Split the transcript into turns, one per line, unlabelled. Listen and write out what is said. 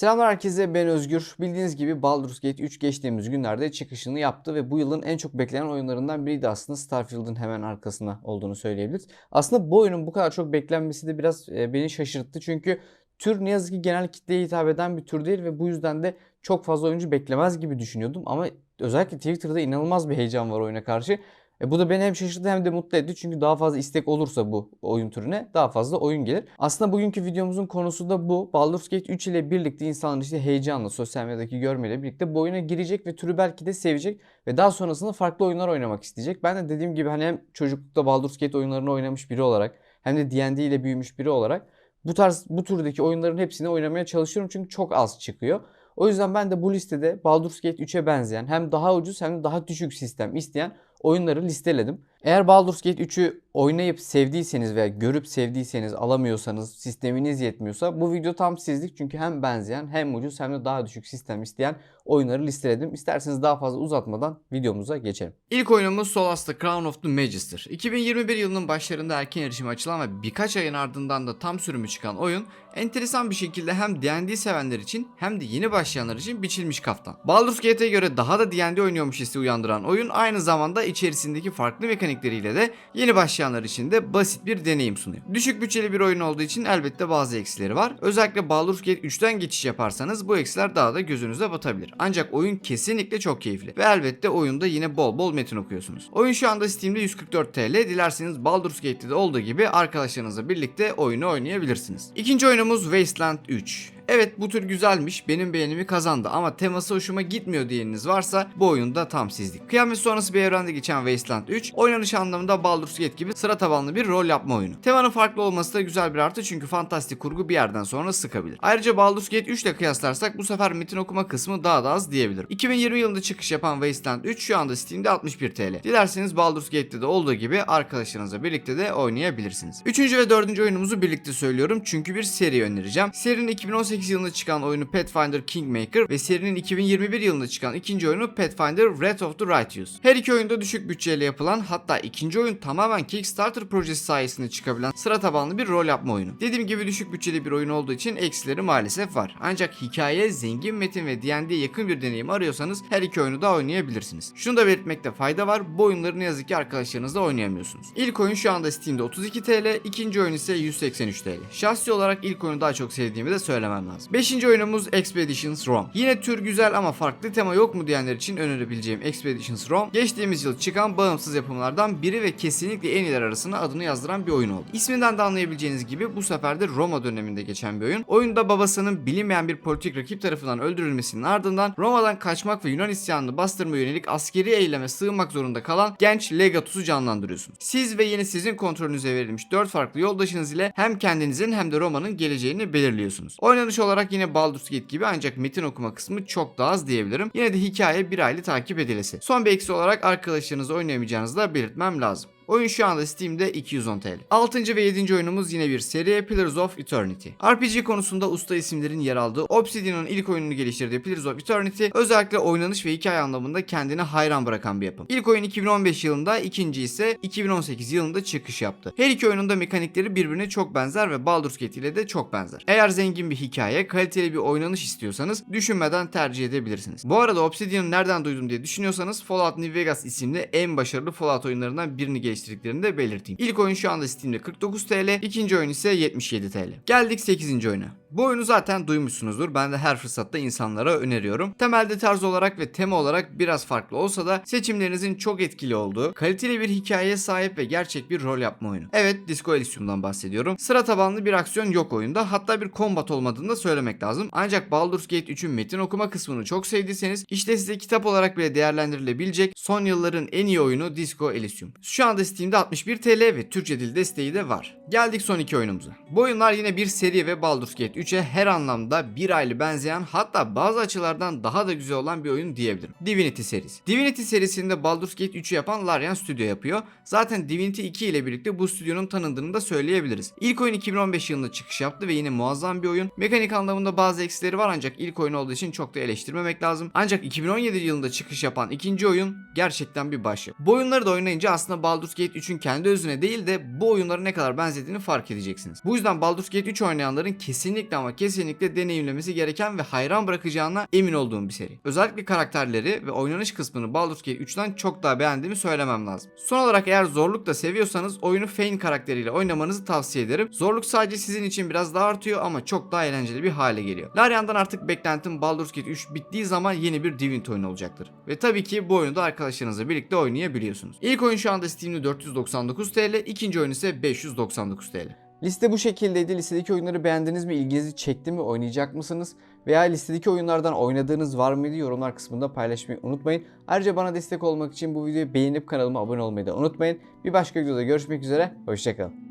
Selamlar herkese ben Özgür. Bildiğiniz gibi Baldur's Gate 3 geçtiğimiz günlerde çıkışını yaptı ve bu yılın en çok beklenen oyunlarından biriydi aslında Starfield'ın hemen arkasına olduğunu söyleyebiliriz. Aslında bu oyunun bu kadar çok beklenmesi de biraz e, beni şaşırttı çünkü tür ne yazık ki genel kitleye hitap eden bir tür değil ve bu yüzden de çok fazla oyuncu beklemez gibi düşünüyordum ama özellikle Twitter'da inanılmaz bir heyecan var oyuna karşı. E bu da beni hem şaşırttı hem de mutlu etti. Çünkü daha fazla istek olursa bu oyun türüne daha fazla oyun gelir. Aslında bugünkü videomuzun konusu da bu. Baldur's Gate 3 ile birlikte insanlar işte heyecanla sosyal medyadaki görmeyle birlikte bu oyuna girecek ve türü belki de sevecek ve daha sonrasında farklı oyunlar oynamak isteyecek. Ben de dediğim gibi hani hem çocuklukta Baldur's Gate oyunlarını oynamış biri olarak hem de D&D ile büyümüş biri olarak bu tarz bu türdeki oyunların hepsini oynamaya çalışıyorum çünkü çok az çıkıyor. O yüzden ben de bu listede Baldur's Gate 3'e benzeyen hem daha ucuz hem de daha düşük sistem isteyen oyunları listeledim. Eğer Baldur's Gate 3'ü oynayıp sevdiyseniz veya görüp sevdiyseniz alamıyorsanız sisteminiz yetmiyorsa bu video tam sizlik çünkü hem benzeyen hem ucuz hem de daha düşük sistem isteyen oyunları listeledim. İsterseniz daha fazla uzatmadan videomuza geçelim. İlk oyunumuz Solas The Crown of the Magis'tir. 2021 yılının başlarında erken erişime açılan ve birkaç ayın ardından da tam sürümü çıkan oyun enteresan bir şekilde hem D&D sevenler için hem de yeni başlayanlar için biçilmiş kaftan. Baldur's Gate'e göre daha da D&D oynuyormuş hissi uyandıran oyun aynı zamanda içerisindeki farklı mekanikleriyle de yeni başlayanlar için de basit bir deneyim sunuyor. Düşük bütçeli bir oyun olduğu için elbette bazı eksileri var. Özellikle Baldur's Gate 3'ten geçiş yaparsanız bu eksiler daha da gözünüze batabilir. Ancak oyun kesinlikle çok keyifli ve elbette oyunda yine bol bol metin okuyorsunuz. Oyun şu anda Steam'de 144 TL. Dilerseniz Baldur's Gate'de de olduğu gibi arkadaşlarınızla birlikte oyunu oynayabilirsiniz. İkinci oyunumuz Wasteland 3. Evet bu tür güzelmiş benim beğenimi kazandı ama teması hoşuma gitmiyor diyeniniz varsa bu oyunda tam sizlik. Kıyamet sonrası bir evrende geçen Wasteland 3 oynanış anlamında Baldur's Gate gibi sıra tabanlı bir rol yapma oyunu. Temanın farklı olması da güzel bir artı çünkü fantastik kurgu bir yerden sonra sıkabilir. Ayrıca Baldur's Gate 3 ile kıyaslarsak bu sefer metin okuma kısmı daha da az diyebilirim. 2020 yılında çıkış yapan Wasteland 3 şu anda Steam'de 61 TL. Dilerseniz Baldur's Gate'de de olduğu gibi arkadaşlarınızla birlikte de oynayabilirsiniz. Üçüncü ve dördüncü oyunumuzu birlikte söylüyorum çünkü bir seri önereceğim. Serinin 2018 yılında çıkan oyunu Pathfinder Kingmaker ve serinin 2021 yılında çıkan ikinci oyunu Pathfinder Wrath of the Righteous. Her iki oyunda düşük bütçeyle yapılan hatta ikinci oyun tamamen Kickstarter projesi sayesinde çıkabilen sıra tabanlı bir rol yapma oyunu. Dediğim gibi düşük bütçeli bir oyun olduğu için eksileri maalesef var. Ancak hikaye, zengin metin ve D&D'ye yakın bir deneyim arıyorsanız her iki oyunu da oynayabilirsiniz. Şunu da belirtmekte fayda var. Bu oyunları ne yazık ki arkadaşlarınızla oynayamıyorsunuz. İlk oyun şu anda Steam'de 32 TL, ikinci oyun ise 183 TL. Şahsi olarak ilk oyunu daha çok sevdiğimi de söylemem lazım. Beşinci oyunumuz Expeditions Rome. Yine tür güzel ama farklı tema yok mu diyenler için önerebileceğim Expeditions Rome, geçtiğimiz yıl çıkan bağımsız yapımlardan biri ve kesinlikle en iyiler arasına adını yazdıran bir oyun oldu. İsminden de anlayabileceğiniz gibi bu sefer de Roma döneminde geçen bir oyun. Oyunda babasının bilinmeyen bir politik rakip tarafından öldürülmesinin ardından Roma'dan kaçmak ve Yunan isyanını bastırma yönelik askeri eyleme sığınmak zorunda kalan genç Legatus'u canlandırıyorsunuz. Siz ve yeni sizin kontrolünüze verilmiş 4 farklı yoldaşınız ile hem kendinizin hem de Roma'nın geleceğini belirliyorsunuz. Oynanış olarak yine Baldur's Gate gibi ancak metin okuma kısmı çok daha az diyebilirim. Yine de hikaye bir aylı takip edilesi. Son bir eksi olarak arkadaşlarınızla oynayamayacağınızı da belirtmem lazım. Oyun şu anda Steam'de 210 TL. 6. ve 7. oyunumuz yine bir seri Pillars of Eternity. RPG konusunda usta isimlerin yer aldığı Obsidian'ın ilk oyununu geliştirdiği Pillars of Eternity özellikle oynanış ve hikaye anlamında kendini hayran bırakan bir yapım. İlk oyun 2015 yılında, ikinci ise 2018 yılında çıkış yaptı. Her iki oyunun da mekanikleri birbirine çok benzer ve Baldur's Gate ile de çok benzer. Eğer zengin bir hikaye, kaliteli bir oynanış istiyorsanız düşünmeden tercih edebilirsiniz. Bu arada Obsidian'ı nereden duydum diye düşünüyorsanız Fallout New Vegas isimli en başarılı Fallout oyunlarından birini geliştirdi geliştirdiklerini de belirteyim. İlk oyun şu anda Steam'de 49 TL, ikinci oyun ise 77 TL. Geldik 8. oyuna. Bu oyunu zaten duymuşsunuzdur. Ben de her fırsatta insanlara öneriyorum. Temelde tarz olarak ve tema olarak biraz farklı olsa da seçimlerinizin çok etkili olduğu, kaliteli bir hikayeye sahip ve gerçek bir rol yapma oyunu. Evet, Disco Elysium'dan bahsediyorum. Sıra tabanlı bir aksiyon yok oyunda. Hatta bir combat olmadığını da söylemek lazım. Ancak Baldur's Gate 3'ün metin okuma kısmını çok sevdiyseniz işte size kitap olarak bile değerlendirilebilecek son yılların en iyi oyunu Disco Elysium. Şu anda Steam'de 61 TL ve Türkçe dil desteği de var. Geldik son iki oyunumuza. Bu oyunlar yine bir seri ve Baldur's Gate 3'e her anlamda bir aylı benzeyen hatta bazı açılardan daha da güzel olan bir oyun diyebilirim. Divinity serisi. Divinity serisinde Baldur's Gate 3'ü yapan Larian Studio yapıyor. Zaten Divinity 2 ile birlikte bu stüdyonun tanındığını da söyleyebiliriz. İlk oyun 2015 yılında çıkış yaptı ve yine muazzam bir oyun. Mekanik anlamında bazı eksileri var ancak ilk oyun olduğu için çok da eleştirmemek lazım. Ancak 2017 yılında çıkış yapan ikinci oyun gerçekten bir başyapıt. Bu oyunları da oynayınca aslında Baldur's Gate 3'ün kendi özüne değil de bu oyunlara ne kadar benzediğini fark edeceksiniz. Bu yüzden Baldur's Gate 3 oynayanların kesinlikle kesinlikle ama kesinlikle deneyimlemesi gereken ve hayran bırakacağına emin olduğum bir seri. Özellikle karakterleri ve oynanış kısmını Baldur's Gate 3'ten çok daha beğendiğimi söylemem lazım. Son olarak eğer zorluk da seviyorsanız oyunu Fane karakteriyle oynamanızı tavsiye ederim. Zorluk sadece sizin için biraz daha artıyor ama çok daha eğlenceli bir hale geliyor. Larian'dan artık beklentim Baldur's Gate 3 bittiği zaman yeni bir Divint oyunu olacaktır. Ve tabii ki bu oyunu da arkadaşlarınızla birlikte oynayabiliyorsunuz. İlk oyun şu anda Steam'de 499 TL, ikinci oyun ise 599 TL. Liste bu şekildeydi. Listedeki oyunları beğendiniz mi? İlginizi çekti mi? Oynayacak mısınız? Veya listedeki oyunlardan oynadığınız var mıydı? Yorumlar kısmında paylaşmayı unutmayın. Ayrıca bana destek olmak için bu videoyu beğenip kanalıma abone olmayı da unutmayın. Bir başka videoda görüşmek üzere. Hoşçakalın.